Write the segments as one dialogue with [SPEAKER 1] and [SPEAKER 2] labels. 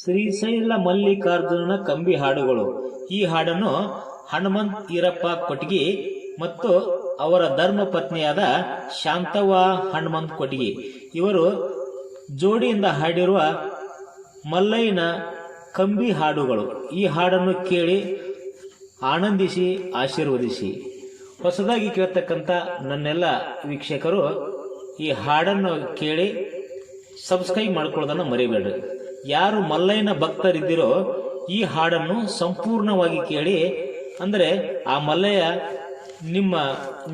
[SPEAKER 1] ಶ್ರೀಶೈಲ ಮಲ್ಲಿಕಾರ್ಜುನನ ಕಂಬಿ ಹಾಡುಗಳು. ಈ ಹಾಡನ್ನು ಹನುಮಂತ್ ಈರಪ್ಪ ಕೊಟ್ಗಿ ಮತ್ತು ಅವರ ಧರ್ಮ ಪತ್ನಿಯಾದ ಶಾಂತವ್ವ ಹನುಮಂತ್ ಕೊಟ್ಗಿ. ಇವರು ಜೋಡಿಯಿಂದ ಹಾಡಿರುವ ಮಲ್ಲಯ್ಯನ ಕಂಬಿ ಹಾಡುಗಳು. ಈ ಹಾಡನ್ನು ಕೇಳಿ ಆನಂದಿಸಿ, ಆಶೀರ್ವದಿಸಿ. ಹೊಸದಾಗಿ ಕೇಳ್ತಕ್ಕಂಥ ನನ್ನೆಲ್ಲ ವೀಕ್ಷಕರು ಈ ಹಾಡನ್ನು ಕೇಳಿ ಸಬ್ಸ್ಕ್ರೈಬ್ ಮಾಡ್ಕೊಳ್ಳೋದನ್ನು ಮರಿಬೇಡ್ರಿ. ಯಾರು ಮಲ್ಲಯ್ಯನ ಭಕ್ತರಿದ್ದಿರೋ ಈ ಹಾಡನ್ನು ಸಂಪೂರ್ಣವಾಗಿ ಕೇಳಿ, ಅಂದರೆ ಆ ಮಲ್ಲಯ್ಯ ನಿಮ್ಮ,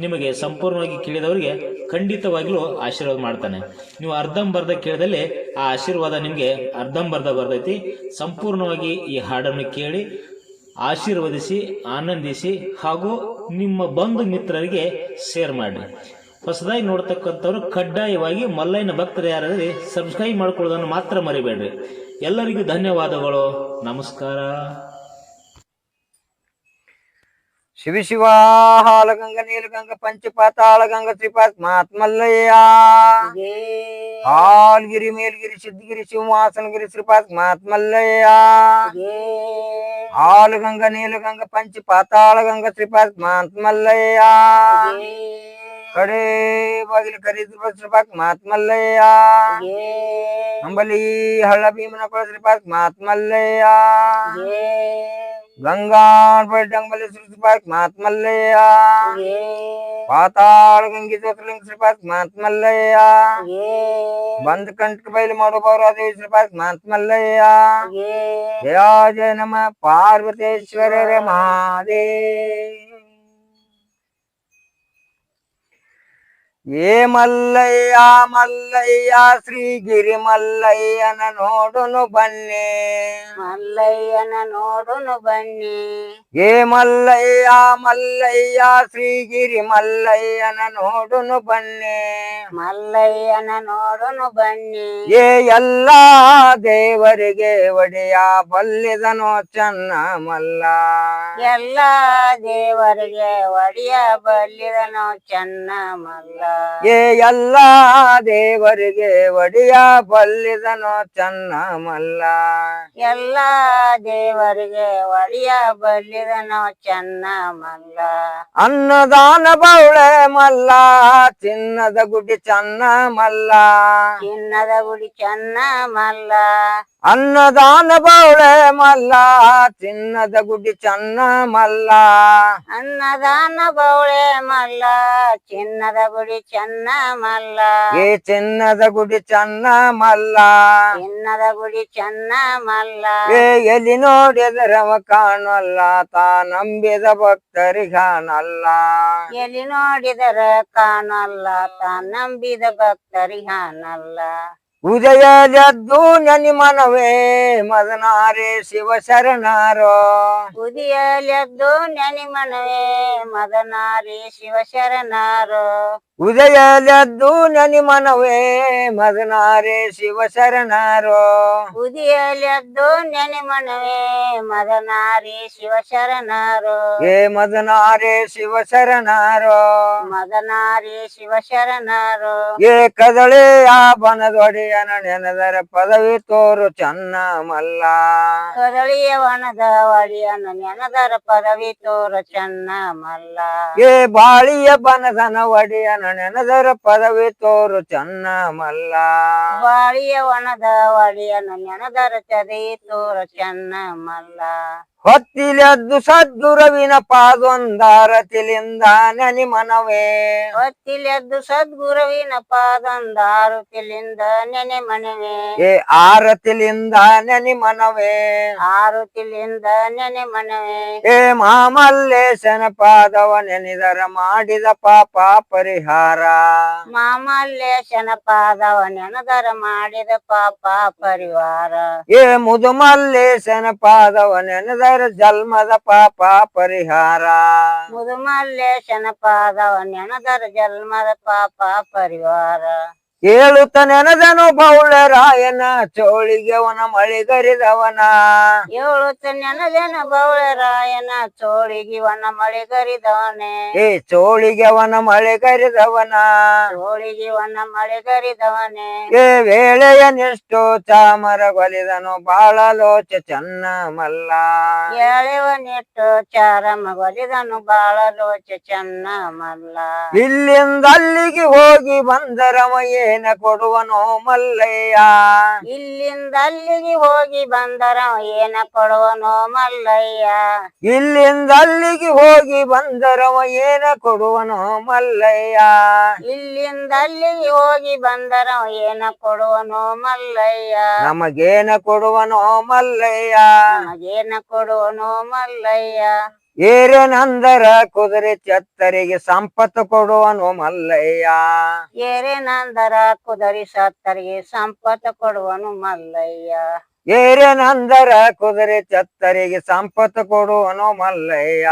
[SPEAKER 1] ನಿಮಗೆ ಸಂಪೂರ್ಣವಾಗಿ ಕೇಳಿದವರಿಗೆ ಖಂಡಿತವಾಗಿಯೂ ಆಶೀರ್ವಾದ ಮಾಡ್ತಾನೆ. ನೀವು ಅರ್ಧಂಬರ್ಧ ಕೇಳಿದಲ್ಲಿ ಆ ಆಶೀರ್ವಾದ ನಿಮಗೆ ಅರ್ಧಂಬರ್ಧ ಬರ್ತೈತಿ. ಸಂಪೂರ್ಣವಾಗಿ ಈ ಹಾಡನ್ನು ಕೇಳಿ, ಆಶೀರ್ವದಿಸಿ, ಆನಂದಿಸಿ ಹಾಗೂ ನಿಮ್ಮ ಬಂಧು ಮಿತ್ರರಿಗೆ ಶೇರ್ ಮಾಡಿ ಹೊಸದಾಗಿ ನೋಡ್ತಕ್ಕಂಥವ್ರು ಕಡ್ಡಾಯವಾಗಿ ಮಲ್ಲಯ್ಯನ ಭಕ್ತರು ಯಾರಾದ್ರೆ ಸಬ್ಸ್ಕ್ರೈಬ್ ಮಾಡ್ಕೊಳ್ಳೋದನ್ನು ಮಾತ್ರ ಮರಿಬೇಡ್ರಿ. ಎಲ್ಲರಿಗೂ ಧನ್ಯವಾದಗಳು. ನಮಸ್ಕಾರ.
[SPEAKER 2] ಶಿವ ಶಿವ ಹಾಲಗಂಗ ನೀಲಗಂಗ ಪಂಚಪಾತಾಳಗಂಗ ತ್ರಿಪಾತ್ ಮಹಾತ್ಮಲ್ಲಯ್ಯ. ಹಾಲ್ಗಿರಿ ಮೇಲ್ಗಿರಿ ಸಿದ್ಧಗಿರಿ ಸಿಂಹಾಸನಗಿರಿ ಶ್ರೀಪಾತ್ ಮಹಾತ್ಮಲ್ಲಯ್ಯ. ಹಾಲಗಂಗ ನೀಲಗಂಗ ಪಂಚ ಪಾತಾಳಗಂಗ ಶ್ರೀಪಾತ್ ಮಹಾತ್ಮಲ್ಲಯ್ಯ. ಕಡೆ ಬಾಗಿಲು ಕರೀದ್ರ ಶ್ರೀಪಾತ್ ಮಹಾತ್ಮಲ್ಲಯ್ಯ ಅಂಬಲಿ ಹಳ್ಳ ಭೀಮನ ಕೊಳ ಶ್ರೀಪಾತ್ ಮಹಾತ್ಮಲ್ಲಯ್ಯ ಗಂಗಾನ್ ಡಂಬಲಿ ಶ್ರೀಪಾತ್ ಮಹಾತ್ಮಲ್ಲಯ್ಯ ಪಾತಾಳ ಗಂಗಿ ಜ್ಯೋತಿರ್ಲಿಂಗ ಶ್ರೀಪಾತ್ ಮಹಾತ್ಮಲ್ಲಯ್ಯ ಬಂದ್ ಕಂಠ ಬಯಲು ಮಾಡೋ ಪೌರಾದೇವಿ ಶ್ರೀಪಾತ್ ಮಹಾತ್ಮಲ್ಲಯ್ಯ ಜಯ ಜಯ ನಮ ಪಾರ್ವತೇಶ್ವರ ಮಹಾದೇ ಏ ಮಲ್ಲಯ್ಯ ಮಲ್ಲಯ್ಯ ಶ್ರೀಗಿರಿ ಮಲ್ಲಯ್ಯನ ನೋಡುನು ಬನ್ನಿ.
[SPEAKER 3] ಮಲ್ಲಯ್ಯನ ನೋಡುನು ಬನ್ನಿ.
[SPEAKER 2] ಏ ಮಲ್ಲಯ್ಯ ಮಲ್ಲಯ್ಯ ಶ್ರೀಗಿರಿ ಮಲ್ಲಯ್ಯನ ನೋಡುನು ಬನ್ನಿ.
[SPEAKER 3] ಮಲ್ಲಯ್ಯನ ನೋಡುನು ಬನ್ನಿ.
[SPEAKER 2] ಏ ಎಲ್ಲ ದೇವರಿಗೆ ಒಡೆಯ ಬಲ್ಲಿದನು ಚೆನ್ನ ಮಲ್ಲ
[SPEAKER 3] ಎಲ್ಲ ದೇವರಿಗೆ ಒಡೆಯ ಬಲ್ಲಿದನು ಚೆನ್ನ ಮಲ್ಲ
[SPEAKER 2] ಏ ಎಲ್ಲಾ ದೇವರಿಗೆ ಒಡೆಯ ಬಲ್ಲಿದನೋ ಚೆನ್ನ ಮಲ್ಲ
[SPEAKER 3] ಎಲ್ಲ ದೇವರಿಗೆ ಒಡೆಯ ಬಲ್ಲಿದನು ಚೆನ್ನ ಮಲ್ಲ
[SPEAKER 2] ಅನ್ನದಾನ ಬೌಳೆ ಮಲ್ಲ ಚಿನ್ನದ ಗುಡಿ ಚನ್ನ ಮಲ್ಲ
[SPEAKER 3] ಚಿನ್ನದ ಗುಡಿ ಚೆನ್ನ ಮಲ್ಲ
[SPEAKER 2] ಅನ್ನದಾನ ಬೌಳೆ ಮಲ್ಲ ಚಿನ್ನದ ಗುಡಿ ಚನ್ನ ಮಲ್ಲ.
[SPEAKER 3] ಅನ್ನದಾನ ಬೌಳೆ ಮಲ್ಲ ಚಿನ್ನದ ಗುಡಿ ಚನ್ನ ಮಲ್ಲ.
[SPEAKER 2] ಏ ಚಿನ್ನದ ಗುಡಿ ಚನ್ನ ಮಲ್ಲ.
[SPEAKER 3] ಚಿನ್ನದ ಗುಡಿ ಚನ್ನ ಮಲ್ಲ.
[SPEAKER 2] ಏ ಎಲ್ಲಿ ನೋಡಿದರವ ಕಾಣಲ್ಲ ತಾ ನಂಬಿದ ಭಕ್ತರಿಗಾನಲ್ಲ
[SPEAKER 3] ಎಲ್ಲಿ ನೋಡಿದರ ಕಾಣಲ್ಲ ತಾ ನಂಬಿದ ಭಕ್ತರಿಗಾನಲ್ಲ
[SPEAKER 2] ಉದಯದದ್ದು ನನಿ ಮನವೇ ಮದನಾರೆ ಶಿವ ಶರಣಾರೋ
[SPEAKER 3] ಉದಿಯಲೆದ್ದು ನೆನಿ ಮನವೇ ಮದನಾರಿ ಶಿವಶರಣಾರು.
[SPEAKER 2] ಉದಯದದ್ದು ನನಿ ಮನವೇ ಮದನಾರೆ ಶಿವ ಶರಣಾರೋ
[SPEAKER 3] ಉದಿಯಲೆದ್ದು ನೆನಿ ಮನವೇ ಶಿವ ಶರಣಾರೋ
[SPEAKER 2] ಏ ಮದನಾರೆ ಶಿವ ಶರಣಾರೋ
[SPEAKER 3] ಮದನಾರೆ ಶಿವ ಶರಣಾರೋ
[SPEAKER 2] ಏ ಕದಳೆ ಆ ನೆನೆದರ ಪದವಿ ತೋರು ಚನ್ನ ಮಲ್ಲ
[SPEAKER 3] ಕದಳಿಯ ವನದ ಒಡೆಯನ ನೆನದರ ಪದವಿ ತೋರು ಚೆನ್ನ ಮಲ್ಲ
[SPEAKER 2] ಏ ಬಾಳಿಯ ಬನದನ ಒಡಿಯನ ನೆನೆದರ ಪದವಿ ತೋರು ಚನ್ನ ಮಲ್ಲ
[SPEAKER 3] ಬಾಳಿಯ ವನದ ಒಡೆಯನ ನೆನದರ ಚದಿ ತೋರು ಚೆನ್ನ ಮಲ್ಲ
[SPEAKER 2] ಹೊತ್ತಿಲೆದ್ದು ಪಾದೊಂದಾರ ಪಾದೊಂದಾರತಿಲಿಂದ ನನಿ ಮನವೇ.
[SPEAKER 3] ಹೊತ್ತಿಲೆದ್ದು ಸದ್ಗುರುವಿನ ಪಾದಂದಾರು ತಿಲಿಂದ ನೆನೆ ಮನವೇ.
[SPEAKER 2] ಏ ಆರತಿಲಿಂದ ನನಿ ಮನವೇ.
[SPEAKER 3] ಆರು ತಿಲಿಂದ ನೆನೆ ಮನವೇ.
[SPEAKER 2] ಏ ಮಾಮಲ್ಲೇಶನ ಪಾದವ ನೆನೆದರ ಮಾಡಿದ ಪಾಪ ಪರಿಹಾರ.
[SPEAKER 3] ಮಾಮಲ್ಲೇಶನ ಪಾದವ ನೆನದರ ಮಾಡಿದ ಪಾಪ ಪರಿವಾರ
[SPEAKER 2] ಏ ಮುದುಮಲ್ಲೇಶನ ಪಾದವ ನೆನೆದರ ಜನ್ಮದ ಪಾಪ ಪರಿಹಾರ.
[SPEAKER 3] ಮುದುಮಲ್ಲೇಶನ ಪಾದವ ನೆನದರ ಜನ್ಮದ ಪಾಪ ಪರಿವಾರ
[SPEAKER 2] ಹೇಳುತ್ತ ನೆನದನು ಬೌಳ ರಾಯನ ಚೋಳಿಗೆ ಅವನ ಮಳಿಗರಿದವನ
[SPEAKER 3] ಏಳುತ್ತ ನೆನದೆನ ಬೌಳರಾಯನ ಚೋಳಿಗಿವನ ಮಳೆಗರಿದವನೆ
[SPEAKER 2] ಏ ಚೋಳಿಗೆ ಅವನ ಮಳಿಗರಿದವನ
[SPEAKER 3] ಚೋಳಿಗಿವನ ಮಳೆಗರಿದವನೆ
[SPEAKER 2] ಏ ವೇಳೆಯ ನಿಷ್ಠು ಚಾಮರ ಗೊಲಿದನು ಬಾಳ ಲೋಚ ಚನ್ನ ಮಲ್ಲ.
[SPEAKER 3] ಎಳೆವನಿಟ್ಟು ಚಾರಮ ಮಗಲಿದನು ಬಾಳ ಲೋಚ ಚನ್ನ ಮಲ್ಲ.
[SPEAKER 2] ಇಲ್ಲಿಂದ ಅಲ್ಲಿಗೆ ಹೋಗಿ ಬಂದರಮ ಏನ ಕೊಡುವನೋ ಮಲ್ಲಯ್ಯ.
[SPEAKER 3] ಇಲ್ಲಿಂದ ಅಲ್ಲಿಗೆ ಹೋಗಿ ಬಂದರ ಏನ ಕೊಡುವನೋ ಮಲ್ಲಯ್ಯ.
[SPEAKER 2] ಇಲ್ಲಿಂದ ಅಲ್ಲಿಗೆ ಹೋಗಿ ಬಂದರವ ಏನ ಕೊಡುವನೋ ಮಲ್ಲಯ್ಯ.
[SPEAKER 3] ಇಲ್ಲಿಂದ ಅಲ್ಲಿಗೆ ಹೋಗಿ ಬಂದರ ಏನ ಕೊಡುವನೋ ಮಲ್ಲಯ್ಯ.
[SPEAKER 2] ನಮಗೇನ ಕೊಡುವನೋ ಮಲ್ಲಯ್ಯ.
[SPEAKER 3] ನಮಗೇನ ಕೊಡುವನೋ ಮಲ್ಲಯ್ಯ.
[SPEAKER 2] ಏರೇನಂದರ ಕುದುರೆ ಚತ್ತರಿಗೆ ಸಂಪತ್ತು ಕೊಡುವನು ಮಲ್ಲಯ್ಯ.
[SPEAKER 3] ಏರೇನಂದರ ಕುದುರೆ ಸತ್ತರಿಗೆ ಸಂಪತ್ತು ಕೊಡುವನು ಮಲ್ಲಯ್ಯ.
[SPEAKER 2] ಏರೇನಂದರ ಕುದುರೆ ಚತ್ತರಿಗೆ ಸಂಪತ್ತು ಕೊಡುವನು ಮಲ್ಲಯ್ಯ.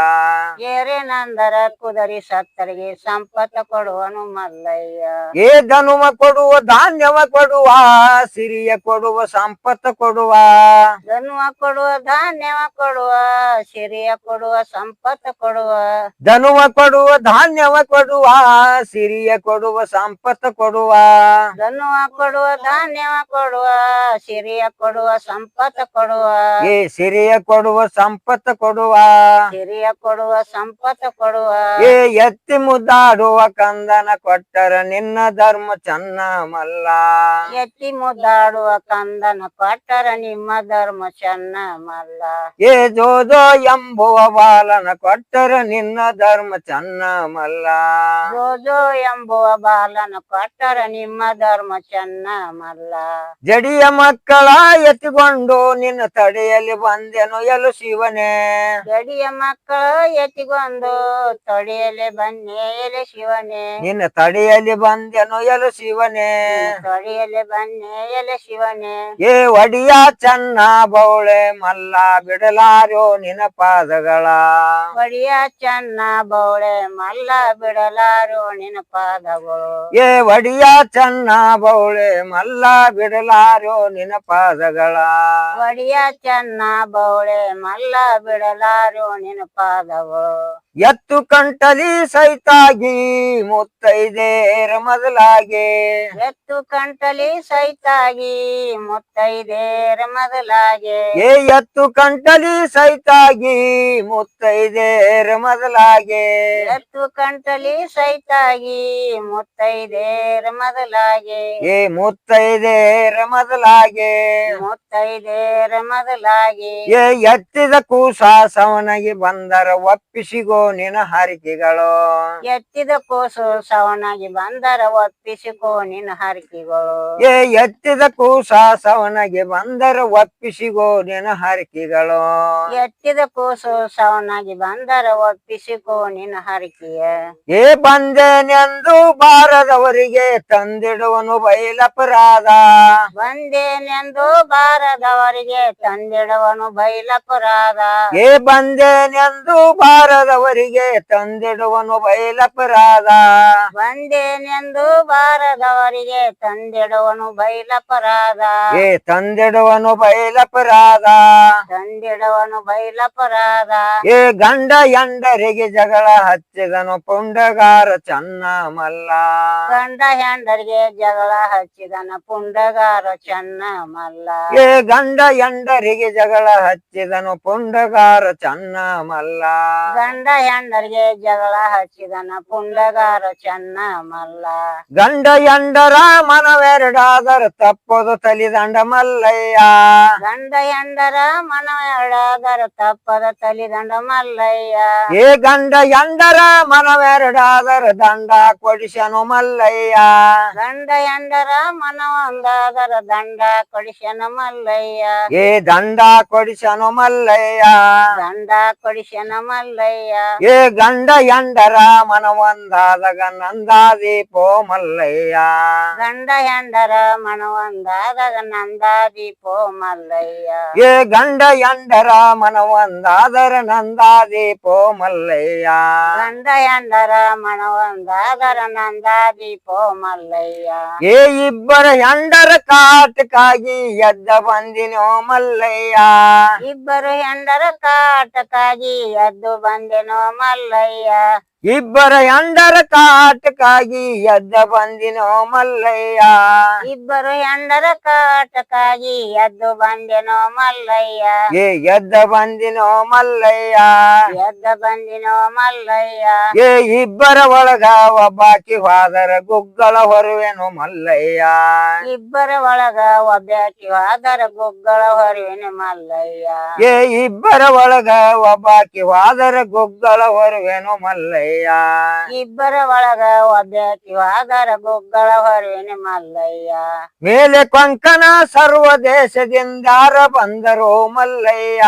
[SPEAKER 3] ಏರೇನಂದರ ಕುದುರೆ ಸತ್ತರಿಗೆ ಸಂಪತ್ತು ಕೊಡುವನು ಮಲ್ಲಯ್ಯ.
[SPEAKER 2] ಏ ಧನುಮ ಕೊಡುವ ಧಾನ್ಯವ ಕೊಡುವ ಸಿರಿಯ ಕೊಡುವ ಸಂಪತ್ತು ಕೊಡುವ.
[SPEAKER 3] ಧನುವ ಕೊಡುವ ಧಾನ್ಯವ ಕೊಡುವ ಸಿರಿಯ ಕೊಡುವ ಸಂಪತ್ತು ಕೊಡುವ.
[SPEAKER 2] ಧನುವ ಕೊಡುವ ಧಾನ್ಯವ ಕೊಡುವ ಸಿರಿಯ ಕೊಡುವ ಸಂಪತ್ತು ಕೊಡುವ.
[SPEAKER 3] ಧನುವ ಕೊಡುವ ಧಾನ್ಯವ ಕೊಡುವ ಸಿರಿಯ ಕೊಡುವ ಸಂಪತ್ತು ಕೊಡುವ.
[SPEAKER 2] ಏ ಸಿರಿಯ ಕೊಡುವ ಸಂಪತ್ತು ಕೊಡುವ.
[SPEAKER 3] ಸಿರಿಯ ಕೊಡುವ ಸಂಪತ್ತ ಕೊಡುವ.
[SPEAKER 2] ಏ ಎತ್ತಿ ಮುದ್ದಾಡುವ ಕಂದನ ಕೊಟ್ಟರ ನಿನ್ನ ಧರ್ಮ ಚನ್ನ ಮಲ್ಲ
[SPEAKER 3] ಎತ್ತಿ ಮುದ್ದಾಡುವ ಕಂದನ ಕೊಟ್ಟರ ನಿಮ್ಮ ಧರ್ಮ ಚೆನ್ನ ಮಲ್ಲ
[SPEAKER 2] ಏ ಜೋಜೋ ಎಂಬುವ ಬಾಲನ ಕೊಟ್ಟರ ನಿನ್ನ ಧರ್ಮ ಚನ್ನ ಮಲ್ಲ
[SPEAKER 3] ರೋಜೋ ಎಂಬುವ ಬಾಲನ ಕೊಟ್ಟರ ನಿಮ್ಮ ಧರ್ಮ ಚೆನ್ನ ಮಲ್ಲ
[SPEAKER 2] ಜಡಿಯ ಮಕ್ಕಳ ಎತ್ತಿಕೊಂಡು ನಿನ್ನ ತಡೆಯಲ್ಲಿ ಬಂದೆನು. ಎಲು ಶಿವನೇ.
[SPEAKER 3] ಗಡಿಯ ಮಕ್ಕಳು ಎತ್ತಿಕೊಂಡು ತೊಡೆಯಲ್ಲಿ ಬನ್ನಿ ಎಲೆ ಶಿವನೇ.
[SPEAKER 2] ನಿನ್ನ ತಡೆಯಲ್ಲಿ ಬಂದೆನು. ಎಲು ಶಿವನೇ.
[SPEAKER 3] ತೊಡೆಯಲ್ಲಿ ಬನ್ನಿ ಎಲೆ ಶಿವನೇ.
[SPEAKER 2] ಏ ಒಡಿಯ ಚನ್ನ ಬೌಳೆ ಮಲ್ಲ ಬಿಡಲಾರೋ ನಿನ್ನ ಪಾದಗಳ.
[SPEAKER 3] ಒಡಿಯ ಚನ್ನ ಬೌಳೆ ಮಲ್ಲ ಬಿಡಲಾರೋ ನಿನ್ನ ಪಾದಗಳು.
[SPEAKER 2] ಏ ಒಡಿಯ ಚನ್ನ ಬೌಳೆ ಮಲ್ಲ ಬಿಡಲಾರೋ ನಿನ್ನ ಪಾದಗಳ.
[SPEAKER 3] ಒಡಿಯ ಚೆನ್ನ ಬೌಳೆ ಮಲ್ಲ ಬಿಡಲಾರು ನಿನ್ನ ಪಾದಗಳು
[SPEAKER 2] ಎತ್ತು ಕಂಟಲಿ ಸೈತಾಗಿ ಮುತ್ತೈದೇರ ಮೊದಲಾಗಿ
[SPEAKER 3] ಎತ್ತು ಕಂಟಲಿ ಸೈತಾಗಿ ಮುತ್ತೈದೇರ ಮೊದಲಾಗಿ
[SPEAKER 2] ಏ ಎತ್ತು ಕಂಟಲಿ ಸೈತಾಗಿ ಮುತ್ತೈದೇರ ಮೊದಲಾಗಿ
[SPEAKER 3] ಎತ್ತು ಕಂಟಲಿ ಸೈತಾಗಿ ಮುತ್ತೈದೇರ ಮೊದಲಾಗಿ
[SPEAKER 2] ಏ ಮುತ್ತೈದೇರ ಮೊದಲಾಗಿ
[SPEAKER 3] ಮುತ್ತೈದೇರ ಮೊದಲಾಗಿ
[SPEAKER 2] ಏ ಎತ್ತಿದ ಕೂಸ ಸವನಗಿ ಬಂದರ ಒಪ್ಪಿಸಿಗೋ. ನಿನ ಹರಿಕೆಗಳು.
[SPEAKER 3] ಎತ್ತಿದ ಕೂಸು ಸವನಾಗಿ ಬಂದರ ಒಪ್ಪಿಸಿಕೋ ನಿನ್ನ ಹಾರಿಕೆಗಳು.
[SPEAKER 2] ಏ ಎತ್ತಿದ ಕೂಸ ಸವನಾಗಿ ಬಂದರ ಒಪ್ಪಿಸಿಗೋ ನಿನ ಹರಿಕೆಗಳು.
[SPEAKER 3] ಎತ್ತಿದ ಕೂಸು ಸವನಾಗಿ ಬಂದರ ಒಪ್ಪಿಸಿಕೋ ನಿನ್ನ ಹರಿಕೆಯ.
[SPEAKER 2] ಏ ಬಂದೇನೆಂದು ಬಾರದವರಿಗೆ ತಂದಿಡುವನು ಬಯಲಪರಾಧ
[SPEAKER 3] ಬಂದೇನೆಂದು ಬಾರದವರಿಗೆ ತಂದಿಡುವನು ಬೈಲಪರಾಧ
[SPEAKER 2] ಏ ಬಂದೇನೆಂದು ಬಾರದವರಿಗೆ ತಂದಿಡುವನು ಬಯಲಪರಾಧ
[SPEAKER 3] ಬಂದೇನೆಂದು ಬಾರದವರಿಗೆ ತಂದಿಡುವನು ಬೈಲಪರಾಧ
[SPEAKER 2] ಏ ತಂದಿಡುವನು ಬಯಲಪರಾಧ
[SPEAKER 3] ತಂದಿಡುವನು ಬೈಲಪರಾಧ
[SPEAKER 2] ಏ ಗಂಡ ಎಂಡರಿಗೆ ಜಗಳ ಹಚ್ಚಿದನು ಪುಂಡಗಾರ ಚನ್ನ ಮಲ್ಲ
[SPEAKER 3] ಗಂಡ ಹೆಂಡರಿಗೆ ಜಗಳ ಹಚ್ಚಿದನು ಪುಂಡಗಾರ ಚನ್ನ ಮಲ್ಲ
[SPEAKER 2] ಏ ಗಂಡ ಎಂಡರಿಗೆ ಜಗಳ ಹಚ್ಚಿದನು ಪುಂಡಗಾರ ಚನ್ನ ಮಲ್ಲ
[SPEAKER 3] ಗಂಡ ಹೆಂಡರಿಗೆ ಜಗಳ ಹಚ್ಚಿದನ ಪುಂಡಗಾರ ಚೆನ್ನ ಮಲ್ಲ
[SPEAKER 2] ಗಂಡ ಎಂಡರ ಮನವೆರಡಾದರ ತಪ್ಪದು ತಲಿದಂಡ ಮಲ್ಲಯ್ಯ
[SPEAKER 3] ಗಂಡ ಹೆಂಡರ ಮನವೆರಡಾದರ ತಪ್ಪದ ತಲಿದಂಡ ಮಲ್ಲಯ್ಯ
[SPEAKER 2] ಏ ಗಂಡ ಎಂಡರ ಮನವೆರಡಾದರ ದಂಡ ಕೊಡಿಸನು ಮಲ್ಲಯ್ಯ
[SPEAKER 3] ಗಂಡ ಹೆಂಡರ ಮನವೊಂದಾದರ ದಂಡ ಕೊಡಿಸನ ಮಲ್ಲಯ್ಯ
[SPEAKER 2] ಏ ದಂಡ ಕೊಡಿಸನು ಮಲ್ಲಯ್ಯ
[SPEAKER 3] ದಂಡ ಕೊಡಿಸನ ಮಲ್ಲಯ್ಯ
[SPEAKER 2] ಏ ಗಂಡ ಎಂಡರ ಮನವಂದಾದಾಗ ನಂದಾದೀಪೋ ಮಲ್ಲಯ್ಯ
[SPEAKER 3] ಗಂಡ ಹೆಂಡರ ನಂದಾ ನಂದಾದೀಪೋ ಮಲ್ಲಯ್ಯ
[SPEAKER 2] ಏ ಗಂಡ ಎಂಡರ ಮನವಂದಾದರ ನಂದಾದೀಪೋ ಮಲ್ಲಯ್ಯ
[SPEAKER 3] ಗಂಡ ಹೆಂಡರ ಮನವಂದಾದರ ನಂದಾದೀಪೋ ಮಲ್ಲಯ್ಯ
[SPEAKER 2] ಏ ಇಬ್ಬರ ಎಂಡರ ಕಾಟಕ್ಕಾಗಿ ಎದ್ದ ಬಂದಿನೋ ಮಲ್ಲಯ್ಯ.
[SPEAKER 3] ಇಬ್ಬರು ಎಂಡರ ಕಾಟಕ್ಕಾಗಿ ಎದ್ದು ಬಂದೆನೋ ಮಲ್ಲಯ್ಯ
[SPEAKER 2] ಇಬ್ಬರ ಎಂಡರ ಕಾಟಕ್ಕಾಗಿ ಎದ್ದ ಬಂದಿನೋ ಮಲ್ಲಯ್ಯ.
[SPEAKER 3] ಇಬ್ಬರು ಎಂದರ ಕಾಟಕ್ಕಾಗಿ ಎದ್ದು ಬಂದಿನೋ ಮಲ್ಲಯ್ಯ.
[SPEAKER 2] ಏ ಎದ್ದ ಬಂದಿನೋ ಮಲ್ಲಯ್ಯ.
[SPEAKER 3] ಎದ್ದ ಬಂದಿನೋ ಮಲ್ಲಯ್ಯ.
[SPEAKER 2] ಏ ಇಬ್ಬರ ಒಳಗ ಒಬ್ಬಾಕಿ ಹೋದರ ಗುಗ್ಗಳ ಹೊರುವೆನು ಮಲ್ಲಯ್ಯ.
[SPEAKER 3] ಇಬ್ಬರ ಒಳಗ ಒಬ್ಬಾಕಿ ಹೋದರ ಗುಗ್ಗಳ ಹೊರುವಿನ ಮಲ್ಲಯ್ಯ.
[SPEAKER 2] ಏ ಇಬ್ಬರ ಒಳಗ ಒಬ್ಬಾಕಿ ಹೋದರ ಗುಗ್ಗಳ ಹೊರುವೆನು ಮಲ್ಲಯ್ಯ.
[SPEAKER 3] ಇಬ್ಬರ ಒಳಗ ಒಬ್ಬಾಕಿ ಹೋದರ ಗುಗ್ಗಳ ಹೊರವೇನೆ ಮಲ್ಲಯ್ಯ.
[SPEAKER 2] ಮೇಲೆ ಕೊಂಕಣ ಸರ್ವ ದೇಶದಿಂದಾರ ಬಂದರು ಮಲ್ಲಯ್ಯ.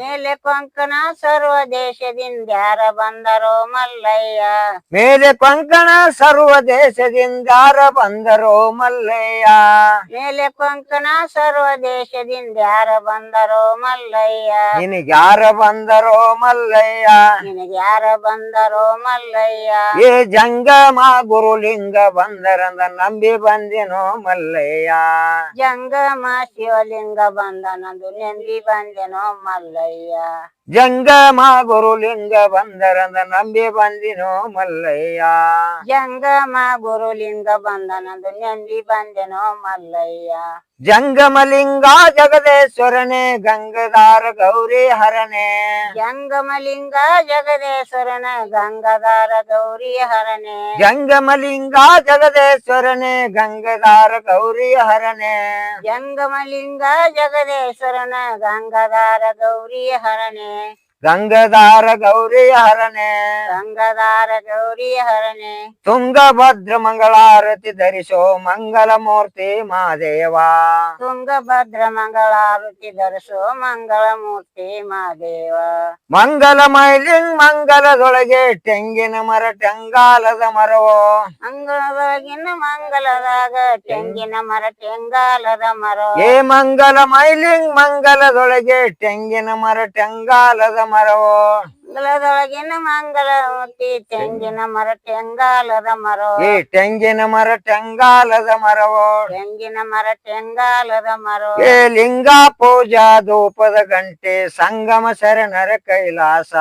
[SPEAKER 3] ಮೇಲೆ ಕೊಂಕಣ ಸರ್ವ ದೇಶದಿಂದ ಬಂದರು ಬಂದರೋ ಮಲ್ಲಯ್ಯ.
[SPEAKER 2] ಮೇಲೆ ಕೊಂಕಣ ಸರ್ವ ದೇಶದಿಂದಾರ ಬಂದರು ಮಲ್ಲಯ್ಯ.
[SPEAKER 3] ಮೇಲೆ ಕೊಂಕಣ ಸರ್ವ ದೇಶದಿಂದ ಯಾರ ಬಂದರೋ ಮಲ್ಲಯ್ಯ.
[SPEAKER 2] ನಿನಗ್ಯಾರ ಬಂದರೋ ಮಲ್ಲಯ್ಯ.
[SPEAKER 3] ನಿನಗ್ಯಾರ ಬಂದರೋ ಮಲ್ಲಯ್ಯ.
[SPEAKER 2] ಏ ಜಂಗಮ ಗುರುಲಿಂಗ ಬಂದರಂದ ನಂಬಿ ಬಂದಿನೋ ಮಲ್ಲಯ್ಯ.
[SPEAKER 3] ಜಂಗಮ ಶಿವಲಿಂಗ ಬಂದನಂದು ನೆಂದಿ ಬಂದೆನೋ ಮಲ್ಲಯ್ಯ.
[SPEAKER 2] ಜಂಗಮ ಗುರುಲಿಂಗ ಬಂದರಂದ ನಂಬಿ ಬಂದಿನೋ ಮಲ್ಲಯ್ಯ.
[SPEAKER 3] ಜಂಗಮ ಗುರುಲಿಂಗ ಬಂದನಂದು ನೆಂದಿ ಬಂದೆನೋ ಮಲ್ಲಯ್ಯ.
[SPEAKER 2] ಜಂಗಮಲಿಂಗ ಜಗದೇಶ್ವರನೇ ಗಂಗಾಧಾರ ಗೌರಿ ಹರನೇ.
[SPEAKER 3] ಜಂಗಮಲಿಂಗ ಜಗದೇಶ್ವರನ ಗಂಗಾಧಾರ ಗೌರಿ ಹರನೆ.
[SPEAKER 2] ಜಂಗಮಲಿಂಗ ಜಗದೇಶ್ವರನೇ ಗಂಗಾಧಾರ ಗೌರಿ ಹರನೇ.
[SPEAKER 3] ಜಂಗಮಲಿಂಗ ಜಗದೇಶ್ವರನ ಗಂಗಾಧಾರ ಗೌರಿ ಹರನೆ.
[SPEAKER 2] ಗಂಗದಾರ ಗೌರಿ ಹರನೆ.
[SPEAKER 3] ಗಂಗಾಧಾರ ಗೌರಿ ಹರನೆ.
[SPEAKER 2] ತುಂಗಭದ್ರ ಮಂಗಳಾರತಿ ಧರಿಸೋ ಮಂಗಲ ಮೂರ್ತಿ ಮಾದೇವ
[SPEAKER 3] ತುಂಗಭದ್ರ ಮಂಗಳಾರತಿ ಧರಿಸೋ ಮಂಗಳ ಮೂರ್ತಿ ಮಾದೇವ
[SPEAKER 2] ಮಂಗಲ ಮೈಲಿಂಗ್ ಮಂಗಲದೊಳಗೆ ತೆಂಗಿನ ಮರ ಟೆಂಗಾಲದ ಮರವೋ.
[SPEAKER 3] ಮಂಗಳದೊಳಗಿನ ಮಂಗಲದಾಗ ತೆಂಗಿನ ಮರ ತೆಂಗಾಲದ ಮರ
[SPEAKER 2] ಏ ಮಂಗಲ ಮೈಲಿಂಗ್ ಮಂಗಲದೊಳಗೆ ತೆಂಗಿನ ಮರ ಟೆಂಗಾಲದ ಮರವೋ
[SPEAKER 3] ಮಂಗಲ ಮೂರ್ತಿ ತೆಂಗಿನ ಮರ ತೆಂಗಾಲದ ಮರ.
[SPEAKER 2] ಈ ತೆಂಗಿನ ಮರ ಟೆಂಗಾಲದ ಮರವೋ.
[SPEAKER 3] ತೆಂಗಿನ ಮರ ತೆಂಗಾಲದ ಮರ.
[SPEAKER 2] ಏ ಲಿಂಗ ಪೂಜಾ ಧೂಪದ ಗಂಟೆ ಸಂಗಮ ಶರಣರ ಕೈಲಾಸ.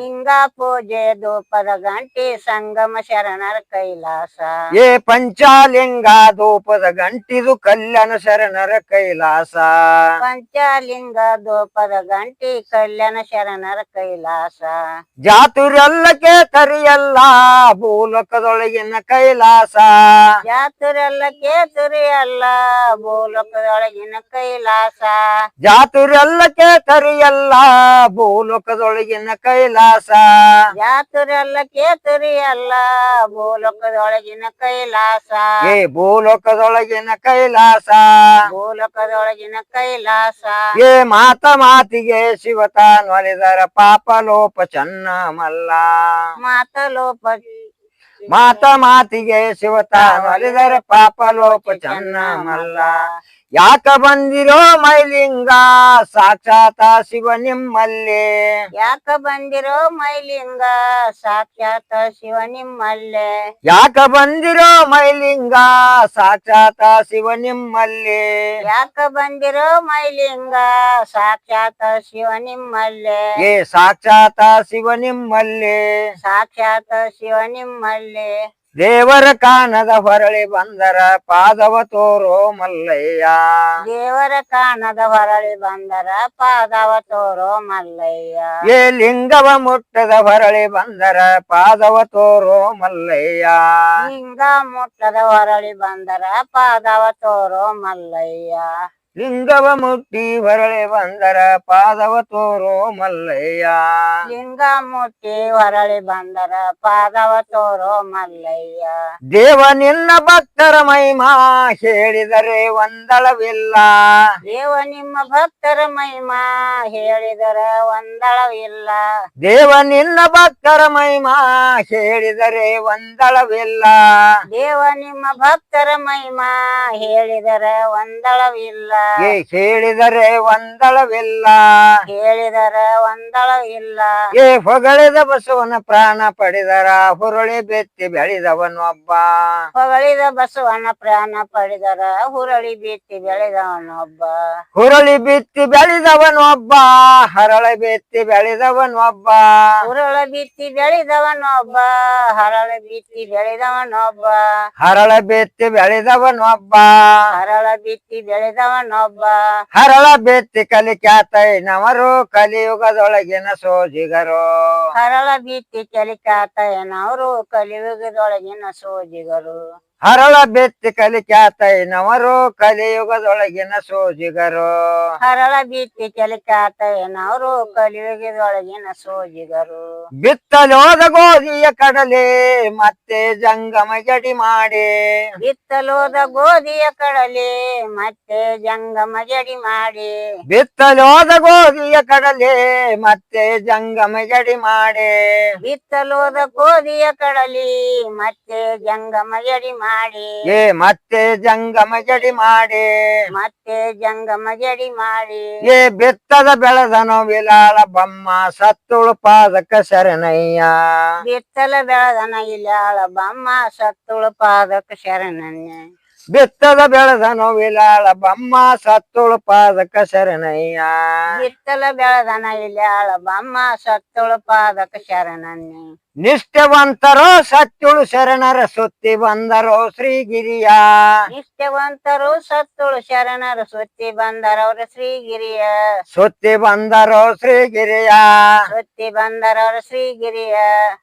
[SPEAKER 3] ಲಿಂಗ ಪೂಜೆ ಧೂಪದ ಗಂಟೆ ಸಂಗಮ ಶರಣರ ಕೈಲಾಸ.
[SPEAKER 2] ಏ ಪಂಚಾಲಿಂಗ ಧೂಪದ ಗಂಟಿದು ಕಲ್ಯಾಣ ಶರಣರ ಕೈಲಾಸ.
[SPEAKER 3] ಪಂಚಾಲಿಂಗ ಧೂಪದ ಗಂಟಿ ಕಲ್ಯಾಣ ಶರಣರ ಕೈಲಾಸ.
[SPEAKER 2] ಜಾತುರೆಲ್ಲಕ್ಕೆ ಕೇತರಿಯಲ್ಲ ಭೂಲೋಕದೊಳಗಿನ ಕೈಲಾಸ.
[SPEAKER 3] ಜಾತುರೆಲ್ಲ ಕೇತರಿಯಲ್ಲ ಭೂಲೋಕದೊಳಗಿನ ಕೈಲಾಸ.
[SPEAKER 2] ಜಾತುರೆಲ್ಲಕ್ಕೆ ಕರಿಯಲ್ಲ ಭೂಲೋಕದೊಳಗಿನ ಕೈಲಾಸ.
[SPEAKER 3] ಜಾತುರೆಲ್ಲ ಕೇತರಿಯಲ್ಲ ಭೂಲೋಕದೊಳಗಿನ ಕೈಲಾಸ.
[SPEAKER 2] ಏ ಭೂಲೋಕದೊಳಗಿನ ಕೈಲಾಸ.
[SPEAKER 3] ಭೂಲೋಕದೊಳಗಿನ ಕೈಲಾಸ.
[SPEAKER 2] ಏ ಮಾತ ಮಾತಿಗೆ ಶಿವತಾನ್ ಒಲಿದರ ಪಾಪ ಲೋಪ ಚನ್ನ ಮಲ್ಲ
[SPEAKER 3] ಮಾತಲೋಪ
[SPEAKER 2] ಮಾತ ಮಾತಿಗೆ ಶಿವತಾನ್ ಒಲಿದರ ಪಾಪ ಲೋಪ ಚನ್ನ ಮಲ್ಲ ಯಾಕ ಬಂದಿರೋ ಮೈಲಿಂಗ? ಸಾಕ್ಷಾತ ಶಿವ ನಿಮ್ಮಲ್ಲಿ.
[SPEAKER 3] ಯಾಕ ಬಂದಿರೋ ಮೈಲಿಂಗ? ಸಾಕ್ಷಾತ್ ಶಿವ ನಿಮ್ಮಲ್ಲೇ.
[SPEAKER 2] ಯಾಕ ಬಂದಿರೋ ಮೈಲಿಂಗ? ಸಾಕ್ಷಾತ ಶಿವ ನಿಮ್ಮಲ್ಲಿ.
[SPEAKER 3] ಯಾಕ ಬಂದಿರೋ ಮೈಲಿಂಗ? ಸಾಕ್ಷಾತ್ ಶಿವ ನಿಮ್ಮಲ್ಲೇ.
[SPEAKER 2] ಏ ಸಾಕ್ಷಾತ ಶಿವ ನಿಮ್ಮಲ್ಲಿ.
[SPEAKER 3] ಸಾಕ್ಷಾತ್ ಶಿವ ನಿಮ್ಮಲ್ಲೇ.
[SPEAKER 2] ದೇವರ ಕಾಣದ ಹೊರಳಿ ಬಂದರ ಪಾದವ ತೋರೋ ಮಲ್ಲಯ್ಯ
[SPEAKER 3] ದೇವರ ಕಾಣದ ಹೊರಳಿ ಬಂದರ ಪಾದವ ತೋರೋ ಮಲ್ಲಯ್ಯ
[SPEAKER 2] ಏ ಲಿಂಗವ ಮುಟ್ಟದ ಹೊರಳಿ ಬಂದರ ಪಾದವ ತೋರೋ ಮಲ್ಲಯ್ಯ
[SPEAKER 3] ಲಿಂಗ ಮುಟ್ಟದ ಹೊರಳಿ ಬಂದರ ಪಾದವ ತೋರೋ ಮಲ್ಲಯ್ಯ
[SPEAKER 2] ಲಿಂಗವ ಮುಟ್ಟಿ ಹೊರಳೆ ಬಂದರ ಪಾದವ ತೋರೋ ಮಲ್ಲಯ್ಯ
[SPEAKER 3] ಲಿಂಗ ಮುಟ್ಟಿ ಹೊರಳಿ ಬಂದರ ಪಾದವ ತೋರೋ ಮಲ್ಲಯ್ಯ
[SPEAKER 2] ದೇವ ನಿನ್ನ ಭಕ್ತರ ಮಹಿಮಾ ಹೇಳಿದರೆ ಒಂದಳವಿಲ್ಲ
[SPEAKER 3] ದೇವ ನಿಮ್ಮ ಭಕ್ತರ ಮಹಿಮಾ ಹೇಳಿದರ ಒಂದಳವಿಲ್ಲ
[SPEAKER 2] ದೇವ ನಿನ್ನ ಭಕ್ತರ ಮಹಿಮಾ ಹೇಳಿದರೆ ಒಂದಳವಿಲ್ಲ
[SPEAKER 3] ದೇವ ನಿಮ್ಮ ಭಕ್ತರ ಮಹಿಮಾ ಹೇಳಿದರ ಒಂದಳವಿಲ್ಲ
[SPEAKER 2] ಏ ಹೇಳಿದರೆ ಒಂದಳವಿಲ್ಲ.
[SPEAKER 3] ಹೇಳಿದರೆ ಒಂದಳವಿಲ್ಲ.
[SPEAKER 2] ಏ ಹೊಗಳಿದ ಬಸವನ ಪ್ರಾಣ ಪಡೆದರ ಹುರುಳಿ ಬೆತ್ತಿ ಬೆಳೆದವನೊಬ್ಬ.
[SPEAKER 3] ಹೊಗಳಿದ ಬಸವನ ಪ್ರಾಣ ಪಡೆದರ ಹುರಳಿ ಬಿತ್ತಿ ಬೆಳೆದವನೊಬ್ಬ.
[SPEAKER 2] ಹುರುಳಿ ಬಿತ್ತಿ ಬೆಳೆದವನೊಬ್ಬ ಹರಳ ಬೆತ್ತಿ ಬೆಳೆದವನೊಬ್ಬ.
[SPEAKER 3] ಹುರಳ ಬಿತ್ತಿ ಬೆಳೆದವನೊಬ್ಬ ಹರಳ ಬಿತ್ತಿ ಬೆಳೆದವನೊಬ್ಬ.
[SPEAKER 2] ಹರಳ ಬೆತ್ತಿ ಬೆಳೆದವನೊಬ್ಬ.
[SPEAKER 3] ಹರಳ ಬಿತ್ತಿ ಬೆಳೆದವನೊಬ್ಬ.
[SPEAKER 2] ಹರಳ ಬಿತ್ತಿ ಬೆತ್ತಿ ಕಲಿಕ್ಯಾತೈನವರು ಕಲಿಯುಗದೊಳಗಿನ ಸೋಜಿಗರು.
[SPEAKER 3] ಹರಳ ಬಿತ್ತಿ ಕಲಿಕಾತಯ್ಯನವರು ಕಲಿಯುಗದೊಳಗಿನ ಸೋಜಿಗರು.
[SPEAKER 2] ಹರಳ ಬೆತ್ತಿ ಕಲಿಕ್ಯಾತೈನವರು ಕಲಿಯುಗದೊಳಗಿನ ಸೋಜಿಗರು.
[SPEAKER 3] ಹರಳ ಬಿತ್ತಿ ಕಲಿಕಾತಯ್ಯನವರು ಕಲಿಯುಗದೊಳಗಿನ ಸೋಜಿಗರು.
[SPEAKER 2] ಬಿತ್ತಲೋದ ಗೋಧಿಯ ಕಡಲೆ ಮತ್ತೆ ಜಂಗಮ ಜಡಿ ಮಾಡಿ.
[SPEAKER 3] ಬಿತ್ತಲೋದ ಗೋಧಿಯ ಕಡಲೆ ಮತ್ತೆ ಜಂಗಮ ಜಡಿ ಮಾಡಿ.
[SPEAKER 2] ಬಿತ್ತಲೋದ ಗೋಧಿಯ ಕಡಲೆ ಮತ್ತೆ ಜಂಗಮ ಜಡಿ ಮಾಡಿ.
[SPEAKER 3] ಬಿತ್ತಲೋದ ಗೋಧಿಯ ಕಡಲಿ ಮತ್ತೆ ಜಂಗಮ ಜಡಿ ಮಾಡಿ
[SPEAKER 2] ಏ ಮತ್ತೆ ಜಂಗಮ ಗಡಿ ಮಾಡಿ
[SPEAKER 3] ಮತ್ತೆ ಜಂಗಮ ಜಡಿ ಮಾಡಿ
[SPEAKER 2] ಏ ಬಿತ್ತದ ಬೆಳೆದನು ವಿಲಾಳ ಬಮ್ಮ ಸತ್ತುಳು ಪಾದಕ ಶರಣಯ್ಯ
[SPEAKER 3] ಬಿತ್ತಲ ಬೆಳದನ ಇಲ್ಯಾಳ ಬಮ್ಮ ಸತ್ತುಳು ಪಾದಕ ಶರಣನ್ಯ
[SPEAKER 2] ಬಿತ್ತದ ಬೆಳೆದನು ವಿಲಾಳ ಬಮ್ಮ ಸತ್ತುಳು ಪಾದಕ ಶರಣಯ್ಯ
[SPEAKER 3] ಬಿತ್ತಲ ಬೆಳದನ ಇಲ್ಯಾಳ ಬಮ್ಮ ಸತ್ತುಳು ಪಾದಕ ಶರಣನ್ಯ
[SPEAKER 2] ನಿಷ್ಠವಂತರೋ ಸತ್ತುಳು ಶರಣರ ಸುತ್ತಿ ಬಂದರೋ ಶ್ರೀಗಿರಿಯ.
[SPEAKER 3] ನಿಷ್ಠವಂತರು ಸತ್ತುಳು ಶರಣರ ಸುತ್ತಿ ಬಂದರವ್ರ ಶ್ರೀಗಿರಿಯ.
[SPEAKER 2] ಸುತ್ತಿ ಬಂದರೋ ಶ್ರೀಗಿರಿಯ.
[SPEAKER 3] ಸುತ್ತಿ ಬಂದರವ್ರ ಶ್ರೀಗಿರಿಯ.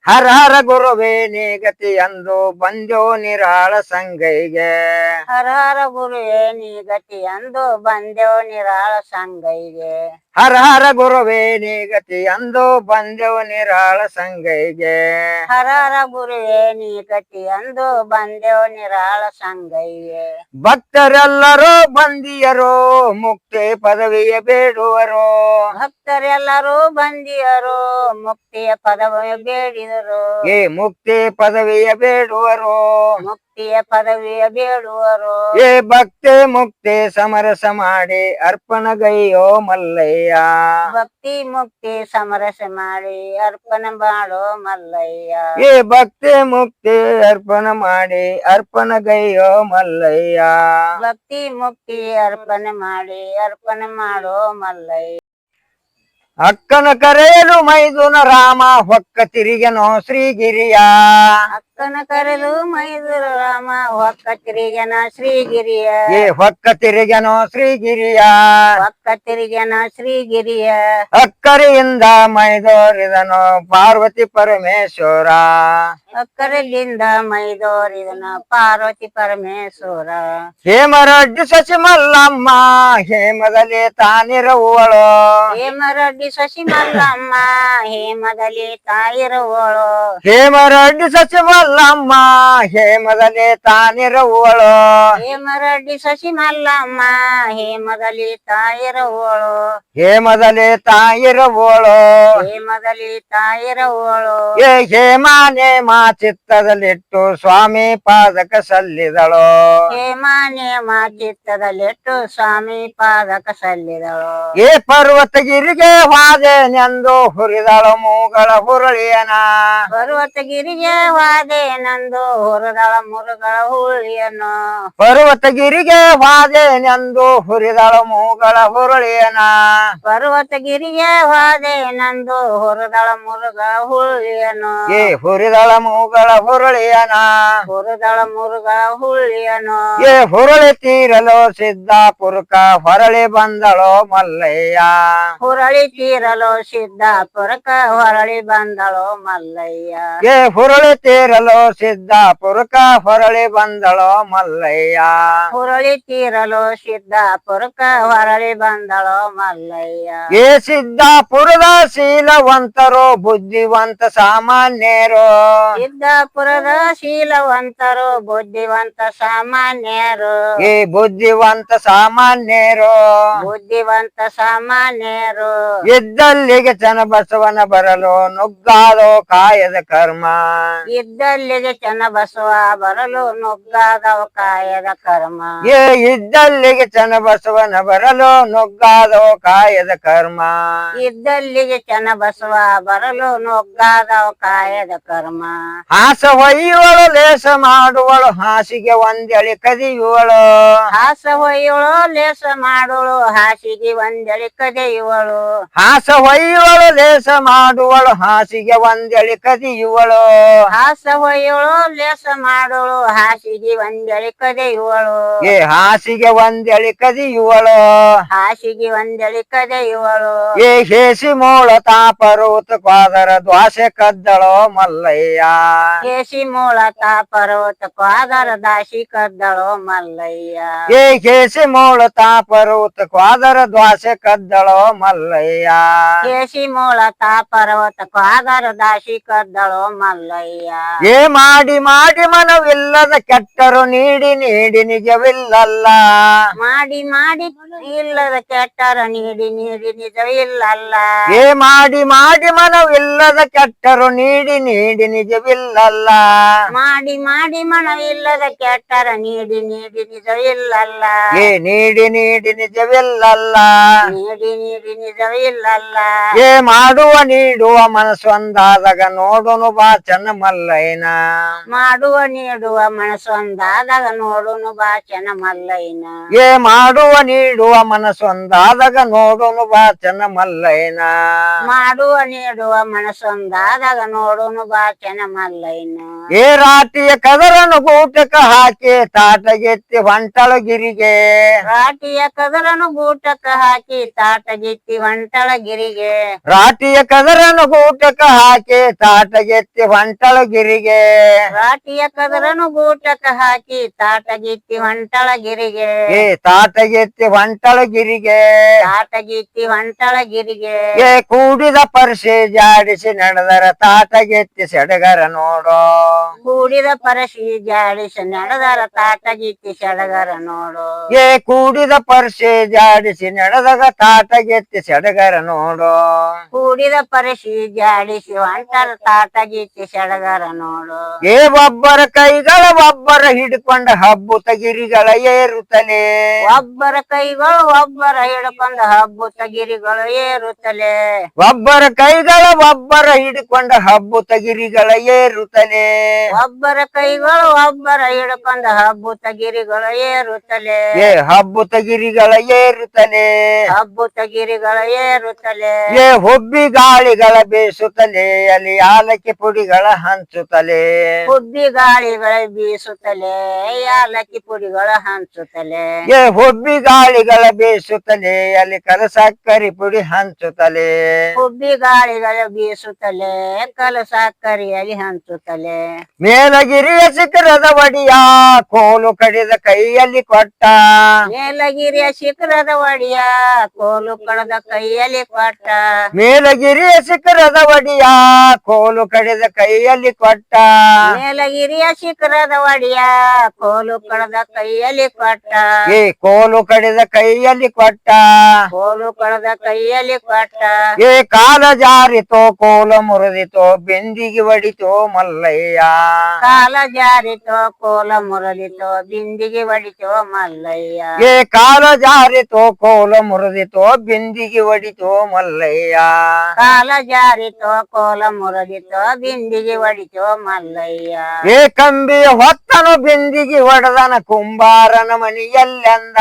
[SPEAKER 2] ಹರ ಹರ ಗುರುವೇ ನೀಗತಿ ಎಂದು ಬಂದೋ ನಿರಾಳ ಸಂಗೈಗೆ.
[SPEAKER 3] ಹರ ಹರ ಗುರುವೇ ನೀ ಎಂದು ಬಂದೋ ನಿರಾಳ ಸಂಗೈಗೆ.
[SPEAKER 2] ಹರ ಹರ ಗುರುವೇ ನೀಗತಿ ಅಂದು ಬಂದೆವು ನಿರಾಳ ಸಂಗೈಗೆ.
[SPEAKER 3] ಹರ ಹರ ಗುರುವೇ ನೀ ಗತಿ ಅಂದು ಬಂದೆವು ನಿರಾಳ ಸಂಗೈಗೆ.
[SPEAKER 2] ಭಕ್ತರೆಲ್ಲರೂ ಬಂದಿಯರು ಮುಕ್ತಿ ಪದವಿಯ ಬೇಡುವರು.
[SPEAKER 3] ಭಕ್ತರೆಲ್ಲರೂ ಬಂದಿಯರು ಮುಕ್ತಿಯ ಪದವಿಯ ಬೇಡಿದರು.
[SPEAKER 2] ಏ ಮುಕ್ತಿ ಪದವಿಯ ಬೇಡುವರು.
[SPEAKER 3] ಮುಕ್ತಿಯ ಪದವಿಯ ಬೇಡುವರು.
[SPEAKER 2] ಏ ಭಕ್ತಿ ಮುಕ್ತಿ ಸಮರಸ ಮಾಡಿ ಅರ್ಪಣಗೈಯೋ ಮಲ್ಲಯ್ಯ.
[SPEAKER 3] ಭಕ್ತಿ ಮುಕ್ತಿ ಸಮರಸ ಮಾಡಿ ಅರ್ಪಣೆ ಮಾಡೋ ಮಲ್ಲಯ್ಯ.
[SPEAKER 2] ಏ ಭಕ್ತಿ ಮುಕ್ತಿ ಅರ್ಪಣ ಮಾಡಿ ಅರ್ಪಣಗೈಯೋ ಮಲ್ಲಯ್ಯ.
[SPEAKER 3] ಭಕ್ತಿ ಮುಕ್ತಿ ಅರ್ಪಣೆ ಮಾಡಿ ಅರ್ಪಣೆ ಮಾಡೋ ಮಲ್ಲಯ್ಯ.
[SPEAKER 2] ಅಕ್ಕನ ಕರೆಯಲು ಮೈದುನ ರಾಮ ಹೊಕ್ಕ ತಿರುಗನೋ ಶ್ರೀಗಿರಿಯ.
[SPEAKER 3] ಕರೆದು ಮೈದೂರು ರಾಮ ಹೊಕ್ಕ ತಿರುಗನ ಶ್ರೀಗಿರಿಯ.
[SPEAKER 2] ಏ ಹೊಕ್ಕ ತಿರುಗನೋ ಶ್ರೀಗಿರಿಯ.
[SPEAKER 3] ಹೊಕ್ಕ ತಿರುಗನ ಶ್ರೀಗಿರಿಯ.
[SPEAKER 2] ಅಕ್ಕರೆಯಿಂದ ಮೈದೋರಿದನು ಪಾರ್ವತಿ ಪರಮೇಶ್ವರ.
[SPEAKER 3] ಅಕ್ಕರದಿಂದ ಮೈದೋರಿದನ ಪಾರ್ವತಿ ಪರಮೇಶ್ವರ.
[SPEAKER 2] ಹೇಮರಡ್ಡಿ ಶಶಿ ಮಲ್ಲಮ್ಮ ಹೇಮದಲ್ಲಿ ತಾನಿರುವಳು.
[SPEAKER 3] ಹೇಮರಡ್ಡಿ ಶಶಿ ಮಲ್ಲಮ್ಮ ಹೇಮದಲ್ಲಿ ತಾಯಿರುವಳು.
[SPEAKER 2] ಹೇಮರಡ್ಡಿ ಶಶಿ ಮಲ್ಲಮ್ಮ ಹೇಮದಲ್ಲಿ ತಾನಿರುವಳು.
[SPEAKER 3] ಹೇಮರಡ್ಡಿ ಶಶಿ ಮಲ್ಲಮ್ಮ ಹೇಮದಲ್ಲಿ ತಾಯಿರುವಳು.
[SPEAKER 2] ಹೇಮದಲ್ಲಿ ತಾಯಿರುವಳು.
[SPEAKER 3] ಹೇಮದಲ್ಲಿ ತಾಯಿರುವಳು.
[SPEAKER 2] ಏ ಹೇಮಾನೆ ಮಾ ಚಿತ್ತದಲ್ಲಿಟ್ಟು ಸ್ವಾಮಿ ಪಾದಕ ಸಲ್ಲಿದಳು.
[SPEAKER 3] ಹೇಮಾನೆ ಮಾ ಚಿತ್ತದಲ್ಲಿಟ್ಟು ಸ್ವಾಮಿ ಪಾದಕ ಸಲ್ಲಿದಳು.
[SPEAKER 2] ಏ ಪರ್ವತಗಿರಿಗೆ ವಾದೆನೆಂದು ಹುರಿದಳು ಮೂಗಳ ಹುರಳಿಯನ.
[SPEAKER 3] ಪರ್ವತಗಿರಿಗೆ ವಾದೆ ನಂದು ಹುರಿದಳ ಮುರುಗಳ ಹುಳಿಯನ
[SPEAKER 2] ಪರ್ವತಗಿರಿಗೆ ವಾದೆ ನಂದು ಹುರಿದಳ ಮೂಗಳ ಹುರುಳಿಯನ.
[SPEAKER 3] ಪರ್ವತಗಿರಿಗೆ ವಾದೆ ನಂದು ಹುರಿದಳ ಮುರುಗಳ ಹುಳಿಯನು
[SPEAKER 2] ಏ ಹುರಿದಳ ಮೂಗಳ ಹುರುಳಿಯನ.
[SPEAKER 3] ಹುರಿದಳ ಮುರುಗಳ ಹುಳಿಯನು
[SPEAKER 2] ಏ ಹುರುಳಿ ತೀರಲು ಸಿದ್ದಾಪುರಕ ಹೊರಳಿ ಬಂದಳು ಮಲ್ಲಯ್ಯ.
[SPEAKER 3] ಹುರಳಿ ತೀರಲು ಸಿದ್ದಾಪುರಕ ಹೊರಳಿ ಬಂದಳು ಮಲ್ಲಯ್ಯ.
[SPEAKER 2] ಏ ಹುರುಳಿ ತೀರಲು ತೀರಲು ಸಿದ್ದಾಪುರಕ ಹೊರಳಿ ಬಂದಳೋ ಮಲ್ಲಯ್ಯ.
[SPEAKER 3] ಹುರಳಿ ತೀರಲು ಸಿದ್ದಾಪುರಕ ಹೊರಳಿ ಬಂದಳೋ ಮಲ್ಲಯ್ಯ.
[SPEAKER 2] ಏ ಸಿದ್ದಾಪುರದ ಶೀಲವಂತರು ಬುದ್ಧಿವಂತ ಸಾಮಾನ್ಯರು.
[SPEAKER 3] ಸಿದ್ದಾಪುರದ ಶೀಲವಂತರು ಬುದ್ಧಿವಂತ ಸಾಮಾನ್ಯರು.
[SPEAKER 2] ಈ ಬುದ್ಧಿವಂತ ಸಾಮಾನ್ಯರು.
[SPEAKER 3] ಬುದ್ಧಿವಂತ ಸಾಮಾನ್ಯರು.
[SPEAKER 2] ಇದ್ದಲ್ಲಿಗೆ ಚನ್ನಬಸವನ ಬರಲು ನುಗ್ಗಾದೋ ಕಾಯದ ಕರ್ಮ.
[SPEAKER 3] ಇದ್ದಲ್ಲಿಗೆ ಚನ್ನಬಸವ ಬರಲು ನುಗ್ಗಾದವ ಕಾಯದ ಕರ್ಮ.
[SPEAKER 2] ಏ ಇದ್ದಲ್ಲಿಗೆ ಚೆನ್ನ ಬಸವನ ಬರಲು ನುಗ್ಗಾದವ ಕಾಯದ ಕರ್ಮ.
[SPEAKER 3] ಇದ್ದಲ್ಲಿಗೆ ಚೆನ್ನ ಬಸವ ಬರಲು ನುಗ್ಗಾದವ ಕಾಯದ ಕರ್ಮ.
[SPEAKER 2] ಹಾಸ ಹೊಯ್ಯುವಳು ಲೇಸ ಮಾಡುವಳು ಹಾಸಿಗೆ ಒಂದೆಳಿ ಕದಿಯುವಳು.
[SPEAKER 3] ಹಾಸ ಹೊಯ್ಯುವಳು ಲೇಸ ಮಾಡುವಳು ಹಾಸಿಗೆ ಒಂದೆಳಿ ಕದಿಯುವಳು.
[SPEAKER 2] ಹಾಸ ಹೊಯ್ಯುವಳು ಲೇಸ ಮಾಡುವಳು ಹಾಸಿಗೆ ಒಂದೆಳಿ ಕದಿಯುವಳು.
[SPEAKER 3] ಹಾಸ ಹೊಯ್ಯಳು ಲೇಸ ಮಾಡೋಳು ಹಾಸಿಗೆ ಒಂದೆಳಿ ಇವಳು
[SPEAKER 2] ಏ ಹಾಸಿಗೆ ಒಂದೆಳಿ ಇವಳು
[SPEAKER 3] ಹಾಸಿಗೆ ಒಂದೆಳಿ ಕದೆಯುವಳು.
[SPEAKER 2] ಏ ಹೇಸಿ ಮೋಳ ತಾಪರೂತ ಕ್ವಾದರ ದ್ವಾಸೆ ಕದ್ದಳೋ ಮಲ್ಲಯ್ಯ.
[SPEAKER 3] ಕೇಸಿ ಮೂಳ ಪರ್ವತ ಕ್ವಾದರ ದಾಸಿ ಕದ್ದಳು ಮಲ್ಲಯ್ಯ.
[SPEAKER 2] ಏ ಕೇಸಿ ಮೋಳ ತಾಪರೂತ ಕ್ವಾದರ ದ್ವಾಸೆ ಕದ್ದಳೋ ಮಲ್ಲಯ್ಯ.
[SPEAKER 3] ಕೇಸಿ ಮೂಳ ಪರ್ವತ ಕ್ವಾದರ ದಾಸಿ ಕದ್ದಳು ಮಲ್ಲಯ್ಯ.
[SPEAKER 2] ಏ ಮಾಡಿ ಮಾಡಿ ಮನವಿಲ್ಲದ ಕೆಟ್ಟರು ನೀಡಿ ನೀಡಿ ನಿಜವಿಲ್ಲಲ್ಲ.
[SPEAKER 3] ಮಾಡಿ ಮಾಡಿ ಇಲ್ಲದ ಕೆಟ್ಟರ ನೀಡಿ ನೀಡಿ ನಿಜವಿಲ್ಲಲ್ಲ.
[SPEAKER 2] ಏ ಮಾಡಿ ಮಾಡಿ ಮನವಿಲ್ಲದ ಕೆಟ್ಟರು ನೀಡಿ ನೀಡಿ ನಿಜವಿಲ್ಲಲ್ಲ.
[SPEAKER 3] ಮಾಡಿ ಮಾಡಿ ಮನವಿಲ್ಲದ ಕೆಟ್ಟರ ನೀಡಿ ನೀಡಿ ನಿಜವಿಲ್ಲಲ್ಲ.
[SPEAKER 2] ಏ ನೀಡಿ ನೀಡಿ ನಿಜವಿಲ್ಲಲ್ಲ.
[SPEAKER 3] ನೀಡಿ ನೀಡಿ ನಿಜವಿಲ್ಲಲ್ಲ.
[SPEAKER 2] ಏ ಮಾಡುವ ನೀಡುವ ಮನಸ್ಸು ಅಂದಾದಾಗ ನೋಡೋನು ಬಾ ಚೆನ್ನ ಮಲ್ಲಯ್ಯನ
[SPEAKER 3] ಮಾಡುವ ನೀಡುವ ಮನಸ್ಸೊಂದಾದಾಗ ನೋಡುನು ಬಾ ಚೆನ್ನ ಮಲ್ಲಯ್ಯನ
[SPEAKER 2] ಏ ಮಾಡುವ ನೀಡುವ ಮನಸ್ಸೊಂದಾದಾಗ ನೋಡುನು ಬಾ ಚೆನ್ನ ಮಲ್ಲಯ್ಯನ
[SPEAKER 3] ಮಾಡುವ ನೀಡುವ ಮನಸ್ಸೊಂದಾದಾಗ ನೋಡುನು ಬಾ ಚೆನ್ನ ಮಲ್ಲಯ್ಯನ
[SPEAKER 2] ಏ ರಾಟಿಯ ಕದರನು ಗೂಟಕ ಹಾಕಿ ತಾಟಗೆತ್ತಿ ಹೊಂಟಳು ಗಿರಿಗೆ
[SPEAKER 3] ರಾಟಿಯ ಕದರನು ಗೂಟಕ ಹಾಕಿ ತಾಟಗಿತ್ತಿ ಹೊಂಟಳ ಗಿರಿಗೆ
[SPEAKER 2] ರಾಟಿಯ ಕದರನು ಗೂಟಕ ಹಾಕಿ ತಾಟಗೆತ್ತಿ ಹೊಂಟಳು ಗಿರಿಗೆ
[SPEAKER 3] ರಾಟಿಯ ಕದರನು ಗೂಟಕ ಹಾಕಿ ತಾಟಗಿತ್ತಿ ಹೊಂಟಳ ಗಿರಿಗೆ
[SPEAKER 2] ಏ ತಾಟಗಿತ್ತಿ ಹೊಂಟಳ ಗಿರಿಗೆ
[SPEAKER 3] ತಾಟಗಿತ್ತಿ ಹೊಂಟಳ ಗಿರಿಗೆ
[SPEAKER 2] ಏ ಕೂಡಿದ ಪರಶೆ ಜಾಡಿಸಿ ನಡೆದರ ತಾಟಗಿತ್ತಿ ಸಡಗರ ನೋಡೋ.
[SPEAKER 3] ಕೂಡಿದ ಪರಶಿ ಜಾಡಿಸಿ ನಡೆದರ ತಾಟಗಿತ್ತಿ ಸಡಗರ ನೋಡು.
[SPEAKER 2] ಏ ಕೂಡಿದ ಪರಶೆ ಜಾಡಿಸಿ ನಡೆದಾಗ ತಾಟಗೆತ್ತಿ ಸಡಗರ ನೋಡೋ.
[SPEAKER 3] ಕೂಡಿದ ಪರಶಿ ಜಾಡಿಸಿ ಹೊಂಟರ ತಾಟಗಿತ್ತಿ ಸಡಗರ ನೋಡು.
[SPEAKER 2] ಏ ಒಬ್ಬರ ಕೈಗಳ ಒಬ್ಬರ ಹಿಡ್ಕೊಂಡ ಹಬ್ಬು ತಗಿರಿಗಳ ಏರುತ್ತಲೇ.
[SPEAKER 3] ಒಬ್ಬರ ಕೈಗಳು ಒಬ್ಬರ ಹಿಡ್ಕೊಂಡ ಹಬ್ಬು ತಗಿರಿಗಳ ಏರುತ್ತಲೆ.
[SPEAKER 2] ಒಬ್ಬರ ಕೈಗಳ ಒಬ್ಬರ ಹಿಡ್ಕೊಂಡ ಹಬ್ಬು ತಗಿರಿಗಳ ಏರುತ್ತಲೇ.
[SPEAKER 3] ಒಬ್ಬರ ಕೈಗಳು ಒಬ್ಬರ ಹಿಡ್ಕೊಂಡ ಹಬ್ಬು ತಗಿರಿಗಳ ಏರುತ್ತಲೆ.
[SPEAKER 2] ಏ ಹಬ್ಬು ತಗಿರಿಗಳ ಏರುತ್ತಲೇ.
[SPEAKER 3] ಹಬ್ಬು ತಗಿರಿಗಳ ಏರುತ್ತಲೆ.
[SPEAKER 2] ಏ ಹುಬ್ಬಿ ಗಾಳಿಗಳ ಬೇಸುತ್ತಲೇ ಅಲ್ಲಿ ಆಲಕ್ಕಿ ಪುಡಿಗಳ ಹಂಚುತ್ತಲೇ.
[SPEAKER 3] ಹುಬ್ಬಿ ಗಾಳಿಗಳ ಬೀಸುತ್ತಲೆ ಯಾಲಕ್ಕಿ ಪುಡಿಗಳ ಹಂಚುತ್ತಲೆ.
[SPEAKER 2] ಏ ಹುಬ್ಬಿ ಗಾಳಿಗಳ ಬೀಸುತ್ತಲೇ ಅಲ್ಲಿ ಕಲಸಕ್ಕರಿ ಪುಡಿ ಹಂಚುತ್ತಲೇ?
[SPEAKER 3] ಹುಬ್ಬಿ ಗಾಳಿಗಳ ಬೀಸುತ್ತಲೆ ಕಲ ಕರಿಯಾಗಿ ಹಂಚುತ್ತಲೆ.
[SPEAKER 2] ಮೇಲಗಿರಿಯ ಶಿಖರದ ಒಡಿಯ ಕೋಲು ಕಡಿದ ಕೈಯಲ್ಲಿ ಕೊಟ್ಟ.
[SPEAKER 3] ಮೇಲಗಿರಿಯ ಶಿಖರದ ಒಡಿಯ ಕೋಲು ಕಡದ ಕೈಯಲ್ಲಿ ಕೊಟ್ಟ.
[SPEAKER 2] ಮೇಲಗಿರಿಯ ಶಿಖರದ ಒಡಿಯ ಕೋಲು ಕಡಿದ ಕೈಯಲ್ಲಿ ಕೊಟ್ಟ.
[SPEAKER 3] ಮೇಲಗಿರಿಯ ಶಿಖರದ ಒಡಿಯ ಕೋಲು ಕಳೆದ ಕೈಯಲ್ಲಿ ಕೊಟ್ಟ.
[SPEAKER 2] ಏ ಕೋಲು ಕಡಿದ ಕೈಯಲ್ಲಿ ಕೊಟ್ಟ.
[SPEAKER 3] ಕೋಲು ಕಣದ ಕೈಯಲ್ಲಿ ಕೊಟ್ಟ.
[SPEAKER 2] ಏ ಕಾಲ ಜಾರಿತೋ ಕೋಲು ಮುರಿದಿತೋ ಬೆಂದಿಗೆ ಒಡಿತೋ ಮಲ್ಲಯ್ಯ.
[SPEAKER 3] ಕಾಲ ಜಾರಿತೋ ಕೋಲ ಮುರದಿತೋ ಬಿಂದಿಗೆ ಒಡಿತೋ ಮಲ್ಲಯ್ಯ.
[SPEAKER 2] ಏ ಕಾಲ ಜಾರಿತೋ ಕೋಲ ಮುರಿದಿತೋ ಬಿಂದಿಗೆ ಒಡಿತೋ ಮಲ್ಲಯ್ಯ.
[SPEAKER 3] ಕಾಲ ಜಾರಿತೋ ಕೋಲ ಮುರದಿತೋ ಬಿಂದಿಗೆ ಹೊಡಿತೋ ಮಲ್ಲಯ್ಯ.
[SPEAKER 2] ಏ ಕಂಬಿಯ ಹೊತ್ತನು ಬಿಂದಿಗೆ ಹೊಡೆದನ ಕುಂಬಾರನ ಮಣಿಯಲ್ಲೆಂದ.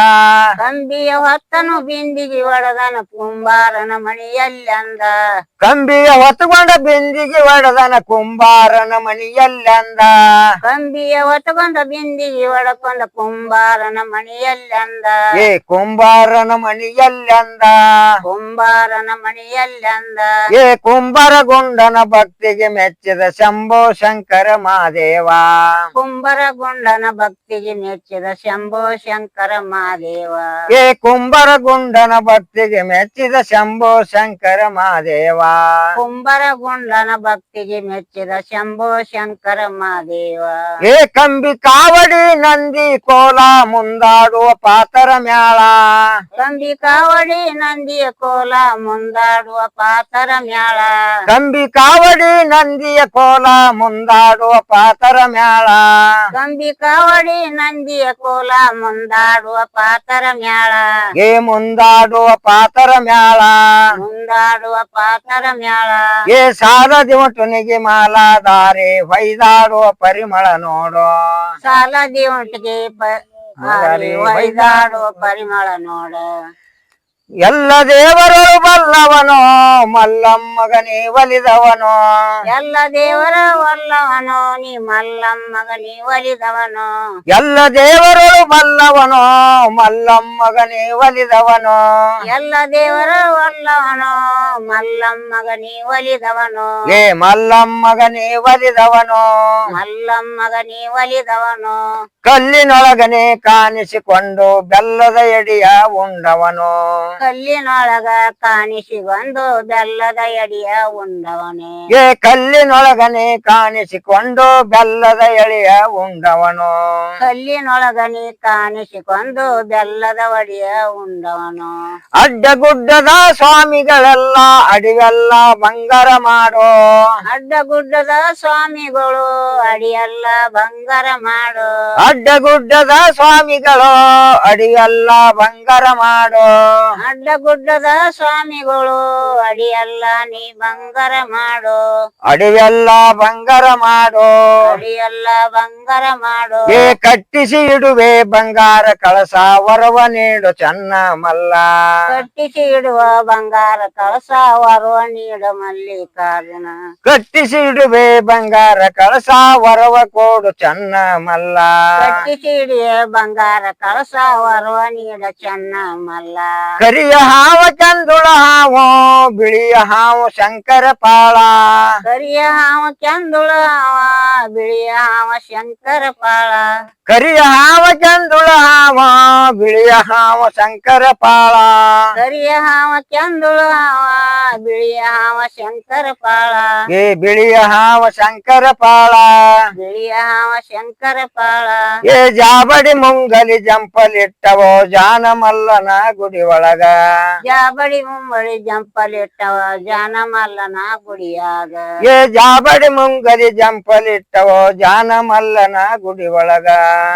[SPEAKER 3] ಕಂಬಿಯ ಹೊತ್ತನು ಬಿಂದಿಗೆ ಹೊಡೆದನ ಕುಂಬಾರನ ಮಣಿಯಲ್ಲಂದ.
[SPEAKER 2] ಕಂಬಿಯ ಹೊತ್ತುಕೊಂಡ ಬಿಂದಿಗೆ ಒಡೆದನ ಕುಂಬಾರನ ಮನೆಯಲ್ಲಂದ
[SPEAKER 3] ಕಂಬಿಯ ಹೊತ್ತುಕೊಂಡ ಬಿಂದಿಗೆ ಒಡಕೊಂಡ ಕುಂಬಾರನ ಮನೆಯಲ್ಲಂದ
[SPEAKER 2] ಏ ಕುಂಬಾರನ ಮನೆಯಲ್ಲಂದ
[SPEAKER 3] ಕುಂಬಾರನ ಮನೆಯಲ್ಲಂದ
[SPEAKER 2] ಏ ಕುಂಬಾರಗುಂಡನ ಭಕ್ತಿಗೆ ಮೆಚ್ಚಿದ ಶಂಭೋ ಶಂಕರ ಮಹಾದೇವ.
[SPEAKER 3] ಕುಂಬರಗುಂಡನ ಭಕ್ತಿಗೆ ಮೆಚ್ಚಿದ ಶಂಭೋ ಶಂಕರ ಮಹಾದೇವ.
[SPEAKER 2] ಏ ಕುಂಬಾರಗುಂಡನ ಭಕ್ತಿಗೆ ಮೆಚ್ಚಿದ ಶಂಭೋ ಶಂಕರ ಮಹಾದೇವ.
[SPEAKER 3] ಕುಂಬರಗುಂಡನ ಭಕ್ತಿಗೆ ಮೆಚ್ಚಿದ ಶಂಭೋ ಶಂಕರ ಮಹಾದೇವ.
[SPEAKER 2] ಏ ಕಂಬಿ ಕಾವಡಿ ನಂದಿ ಕೋಲ ಮುಂದಾಡುವ ಪಾತರ ಮ್ಯಾಳ.
[SPEAKER 3] ಕಂಬಿ ಕಾವಡಿ ನಂದಿಯ ಕೋಲ ಮುಂದಾಡುವ ಪಾತರ ಮ್ಯಾಳ.
[SPEAKER 2] ಕಂಬಿ ಕಾವಡಿ ನಂದಿಯ ಕೋಲ ಮುಂದಾಡುವ ಪಾತರ ಮ್ಯಾಳ.
[SPEAKER 3] ಕಂಬಿ ಕಾವಡಿ ನಂದಿಯ ಕೋಲ ಮುಂದಾಡುವ ಪಾತರ ಮ್ಯಾಳ.
[SPEAKER 2] ಏ ಮುಂದಾಡುವ ಪಾತರ ಮ್ಯಾಳ.
[SPEAKER 3] ಮುಂದಾಡುವ ಪಾತರ
[SPEAKER 2] ಏ ಸಾಲ ದಿವಟುನಿಗೆ ಮಾಲಾದಾರೆ ಹೊಯ್ದಾಡುವ ಪರಿಮಳ ನೋಡು.
[SPEAKER 3] ಸಾಲ ದಿವಟಿಗೆ ಒಯ್ದಾಡುವ ಪರಿಮಳ ನೋಡ.
[SPEAKER 2] ಎಲ್ಲ ದೇವರು ಬಲ್ಲವನು ಮಲ್ಲಮ್ಮಗನೇ ಒಲಿದವನು.
[SPEAKER 3] ಎಲ್ಲ ದೇವರ ಒಲ್ಲವನೋ ನೀ ಮಲ್ಲಮ್ಮಗ ನೀ ಒಲಿದವನು.
[SPEAKER 2] ಎಲ್ಲ ದೇವರು ಬಲ್ಲವನು ಮಲ್ಲಮ್ಮಗನೇ ಒಲಿದವನು.
[SPEAKER 3] ಎಲ್ಲ ದೇವರ ಒಲ್ಲವನೋ ಮಲ್ಲಮ್ಮಗ ನೀ ಒಲಿದವನು.
[SPEAKER 2] ಏ ಮಲ್ಲಮ್ಮಗನೇ ಒಲಿದವನು.
[SPEAKER 3] ಮಲ್ಲಮ್ಮಗ ನೀ ಒಲಿದವನು.
[SPEAKER 2] ಕಲ್ಲಿನೊಳಗನೆ ಕಾಣಿಸಿಕೊಂಡು ಬೆಲ್ಲದ ಎಡಿಯ ಉಂಡವನು.
[SPEAKER 3] ಕಲ್ಲಿನೊಳಗ ಕಾಣಿಸಿಕೊಂಡು ಬೆಲ್ಲದ ಎಡಿಯ ಉಂಡವನೇ.
[SPEAKER 2] ಏ ಕಲ್ಲಿನೊಳಗನೆ ಕಾಣಿಸಿಕೊಂಡು ಬೆಲ್ಲದ ಎಳೆಯ ಉಂಡವನು.
[SPEAKER 3] ಕಲ್ಲಿನೊಳಗನೆ ಕಾಣಿಸಿಕೊಂಡು ಬೆಲ್ಲದ ಒಡಿಯ ಉಂಡವನು.
[SPEAKER 2] ಅಡ್ಡಗುಡ್ಡದ ಸ್ವಾಮಿಗಳೆಲ್ಲ ಅಡಿವೆಲ್ಲ ಬಂಗಾರ ಮಾಡೋ.
[SPEAKER 3] ಅಡ್ಡಗುಡ್ಡದ ಸ್ವಾಮಿಗಳು ಅಡಿಯೆಲ್ಲ ಬಂಗಾರ ಮಾಡು.
[SPEAKER 2] ಅಡ್ಡಗುಡ್ಡದ ಸ್ವಾಮಿಗಳು ಅಡಿಯೆಲ್ಲ ಬಂಗಾರ ಮಾಡೋ.
[SPEAKER 3] ಅಡ್ಡಗುಡ್ಡದ ಸ್ವಾಮಿಗಳು ಅಡಿಯಲ್ಲ ನೀ ಬಂಗಾರ ಮಾಡೋ.
[SPEAKER 2] ಅಡಿಯಲ್ಲ ಬಂಗಾರ ಮಾಡೋ.
[SPEAKER 3] ಅಡಿಯಲ್ಲ ಬಂಗಾರ ಮಾಡೋ.
[SPEAKER 2] ಏ ಕಟ್ಟಿಸಿ ಇಡುವೆ ಬಂಗಾರ ಕಳಸ ವರವ ನೀಡು ಚನ್ನ ಮಲ್ಲ.
[SPEAKER 3] ಕಟ್ಟಿಸಿ ಇಡುವ ಬಂಗಾರ ಕಳಸ ವರವ ನೀಡು ಮಲ್ಲಿಕಾರ್ಜುನ.
[SPEAKER 2] ಕಟ್ಟಿಸಿ ಇಡುವೆ ಬಂಗಾರ ಕಳಸ ವರವ ಕೊಡು ಚನ್ನ ಮಲ್ಲ.
[SPEAKER 3] ಕಟ್ಟಿಸಿ ಇಡಿಯ ಬಂಗಾರ ಕಳಸ ವರವ ನೀಡು ಚನ್ನ ಮಲ್ಲ.
[SPEAKER 2] ಕರಿಯ ಹಾವ ಚಂದುಳ ಹಾವು ಬಿಳಿಯ ಹಾವು ಶಂಕರ ಪಾಳ
[SPEAKER 3] ಕರಿಯ ಹಾವ ಚಂದುಳ ಹಾವ ಬಿಳಿಯ ಹಾವ ಶಂಕರ ಪಾಳ
[SPEAKER 2] ಕರಿಯ ಹಾವ ಚಂದುಳ ಹಾವ ಬಿಳಿಯ ಹಾವ ಶಂಕರ ಪಾಳ
[SPEAKER 3] ಕರಿಯ ಹಾವ ಚಂದುಳ ಹಾವ ಬಿಳಿಯ ಹಾವ ಶಂಕರ ಪಾಳ
[SPEAKER 2] ಏ ಬಿಳಿಯ ಹಾವ ಶಂಕರ ಪಾಳ
[SPEAKER 3] ಬಿಳಿಯ ಹಾವ ಶಂಕರ ಪಾಳ
[SPEAKER 2] ಏ ಜಾಬಡಿ ಮುಂಗಲಿ ಜಂಪಲಿಟ್ಟವೋ ಜಾನ ಮಲ್ಲನ ಗುಡಿ ಒಳಗ
[SPEAKER 3] ಜಾಬಡಿ ಮುಂಬಳಿ ಜಂಪಲಿಟ್ಟವ ಜಾನ ಮಲ್ಲನ ಗುಡಿಯಾಗ
[SPEAKER 2] ಏ ಜಾಬಡಿ ಮುಂಗಲಿ ಜಂಪಲಿಟ್ಟವೋ ಜಾನ ಮಲ್ಲನ ಗುಡಿ ಒಳಗ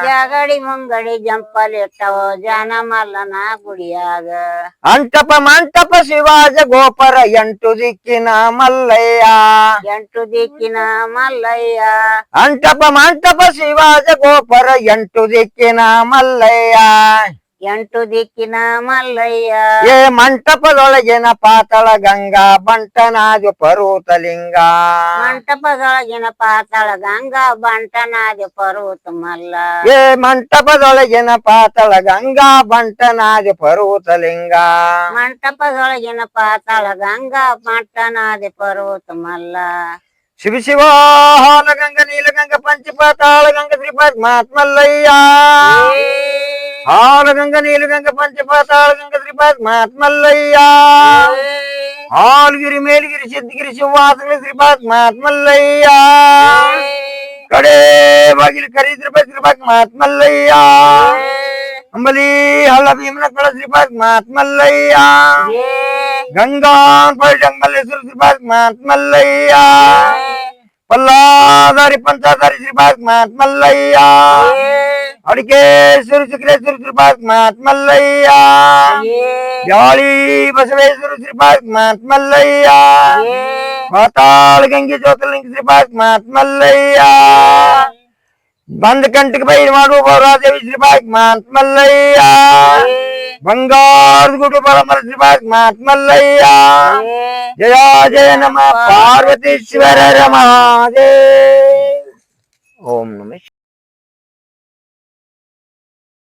[SPEAKER 3] ಜಾಗಡಿ ಮುಂಗಡಿ ಜಂಪಲಿಟ್ಟವ ಜಾನ ಮಲ್ಲನ ಗುಡಿಯಾಗ
[SPEAKER 2] ಅಂಟಪ ಮಂಟಪ ಶಿವಾಜ ಗೋಪುರ ಎಂಟು ದಿಕ್ಕಿನ ಮಲ್ಲಯ್ಯ
[SPEAKER 3] ಎಂಟು ದಿಕ್ಕಿನ ಮಲ್ಲಯ್ಯ
[SPEAKER 2] ಅಂಟಪ ಮಂಟಪ ಶಿವಾಜ ಗೋಪುರ ಎಂಟು ದಿಕ್ಕಿನ ಮಲ್ಲಯ್ಯ
[SPEAKER 3] ಎಂಟು ದಿಕ್ಕಿನ ಮಲ್ಲಯ್ಯ.
[SPEAKER 2] ಏ ಮಂಟಪದೊಳಗಿನ ಪಾತಳ ಗಂಗಾ ಬಂಟನಾದು ಪರ್ವತಲಿಂಗ.
[SPEAKER 3] ಮಂಟಪದೊಳಗಿನ ಪಾತಾಳ ಗಂಗಾ ಬಂಟನಾದಿ ಪರ್ವತ ಮಲ್ಲ.
[SPEAKER 2] ಏ ಮಂಟಪದೊಳಗಿನ ಪಾತಳ ಗಂಗಾ ಬಂಟನಾದು ಪರ್ವತಲಿಂಗ.
[SPEAKER 3] ಮಂಟಪದೊಳಗಿನ ಪಾತಾಳ ಗಂಗಾ ಬಂಟನಾದಿ ಪರ್ವತ ಮಲ್ಲ.
[SPEAKER 2] ಶಿವ ಶಿವ ಹಾಲಗಂಗ ನೀಲಗಂಗ ಪಂಚಪಾತಾಳ ಗಂಗ ಶ್ರೀಪಾದ್ ಮಹಾತ್ಮಲ್ಲಯ್ಯ ಹಾಲಗಂಗ ನೀಲಗಂಗ ಪಂಚಪಾತಾಳ ಗಂಗ ಶ್ರೀಪಾದ್ ಮಹಾತ್ಮಲ್ಲಯ್ಯ ಹಾಲ್ಗಿರಿ ಮೇಲ್ಗಿರಿ ಸಿದ್ಧಗಿರಿ ಶಿವಾಸನ ಶ್ರೀಪಾದ್ ಮಹಾತ್ಮಲ್ಲಯ್ಯ ಕಡೆ ಬಾಗಿಲು ಕರಿ ಶ್ರೀಪಾದ್ ಶ್ರೀಪಾದ್ ಮಹಾತ್ಮಲ್ಲಯ್ಯ ಅಂಬಲಿ ಹಳ್ಳ ಭೀಮನ ಕಳ ಶ್ರೀಪಾದ್ ಮಹಾತ್ಮಲ್ಲಯ್ಯ ಗಂಗಾ ಜಂಗಲೇಶ್ವರ ಶ್ರೀಪಾದ್ ಮಹಾತ್ಮಲ್ಲಯ್ಯ ಪಲ್ಲಾದಾರಿ ಪಂಚಾದಾರಿ ಶ್ರೀಪಾದ್ ಮಹಾತ್ಮಲ್ಲಯ್ಯ ಅಡಿಕೇಶ್ವರ ಶಿಖರೇಶ್ವರ ಶ್ರೀಪಾದ್ ಮಹಾತ್ಮಲ್ಲಯ್ಯ ಜಾಳಿ ಬಸವೇಶ್ವರ ಶ್ರೀಪಾದ್ ಮಹಾತ್ಮಲ್ಲಯ್ಯ ಪಾತಾಳ ಗಂಗೆ ಜ್ಯೋತಿರ್ಲಿಂಗ ಶ್ರೀಪಾದ್ ಮಹಾತ್ಮಲ್ಲಯ್ಯ ಬಂದ ಕಂಟಿಗೆ ಬೈರು ಮಾಡುವ ಗೌರಾದೇವಿ ಶ್ರೀಪಾದ್ ಮಹಾತ್ಮಲ್ಲಯ್ಯ ಬಂಗಾರದ ಗುಡು ಬಲಮರ ಮಹಾತ್ಮಲ್ಲಯ್ಯ
[SPEAKER 3] ಜಯ
[SPEAKER 2] ಜಯ ಜಯ ನಮ ಪಾರ್ವತೀಶ್ವರ ಮಹಾದೇವ್ ಓಂ ನಮಃ